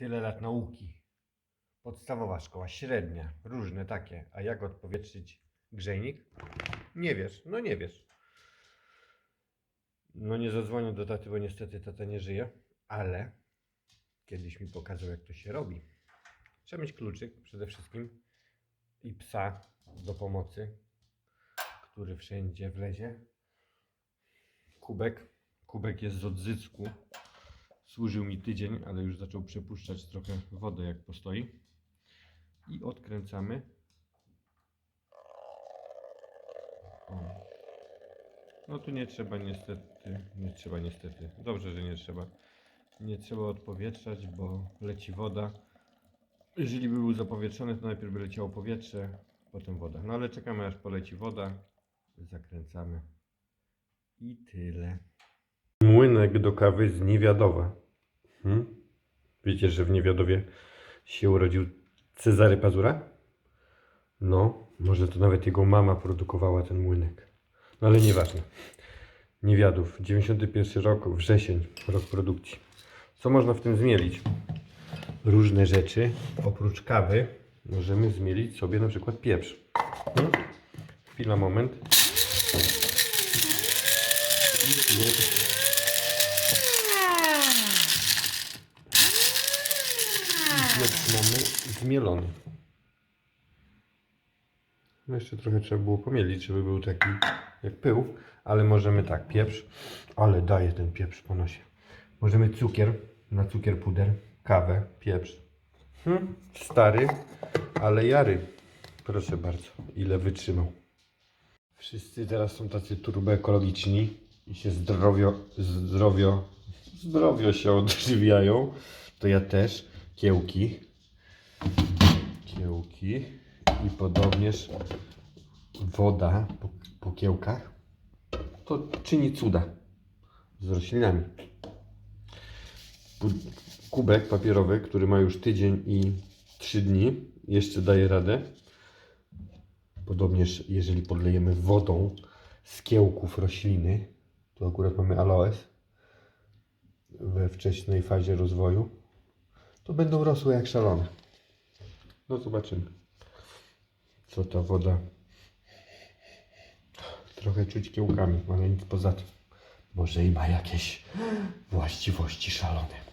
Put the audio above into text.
tyle lat nauki. Podstawowa szkoła, średnia, różne takie. A jak odpowietrzyć grzejnik? Nie wiesz, no nie wiesz. No nie zadzwonię do taty, bo niestety tata nie żyje, ale kiedyś mi pokazał, jak to się robi. Trzeba mieć kluczyk przede wszystkim i psa do pomocy, który wszędzie wlezie. Kubek. Kubek jest z odzycku. Służył mi tydzień, ale już zaczął przepuszczać trochę wodę, jak postoi. I odkręcamy. O. No tu nie trzeba niestety, nie trzeba niestety. Dobrze, że nie trzeba. Nie trzeba odpowietrzać, bo leci woda. Jeżeli by był zapowietrzony, to najpierw by leciało powietrze, potem woda. No ale czekamy aż poleci woda. Zakręcamy. I tyle. Młynek do kawy z Niewiadowa. Hmm? Wiecie, że w Niewiadowie się urodził Cezary Pazura? No, może to nawet jego mama produkowała ten młynek. No ale nieważne. Niewiadów, 91 rok, wrzesień, rok produkcji. Co można w tym zmielić? Różne rzeczy. Oprócz kawy możemy zmielić sobie na przykład pieprz. Hmm? Chwila, moment. I pieprz. I pieprz mamy zmielony. No jeszcze trochę trzeba było pomielić, żeby był taki jak pył, ale możemy tak, pieprz, ale daje ten pieprz po nosie. Możemy cukier, na cukier puder, kawę, pieprz. Hmm, stary, ale jary. Proszę bardzo, ile wytrzymał. Wszyscy teraz są tacy turbo ekologiczni i się zdrowio, zdrowio, zdrowio się odżywiają. To ja też. Kiełki. Kiełki. I podobnież woda po, po kiełkach to czyni cuda z roślinami. Kubek papierowy, który ma już tydzień i trzy dni, jeszcze daje radę. Podobnież, jeżeli podlejemy wodą z kiełków rośliny, tu akurat mamy aloes we wczesnej fazie rozwoju, to będą rosły jak szalone. No zobaczymy, co ta woda trochę czuć kiełkami, ale nic poza tym. Może i ma jakieś właściwości szalone.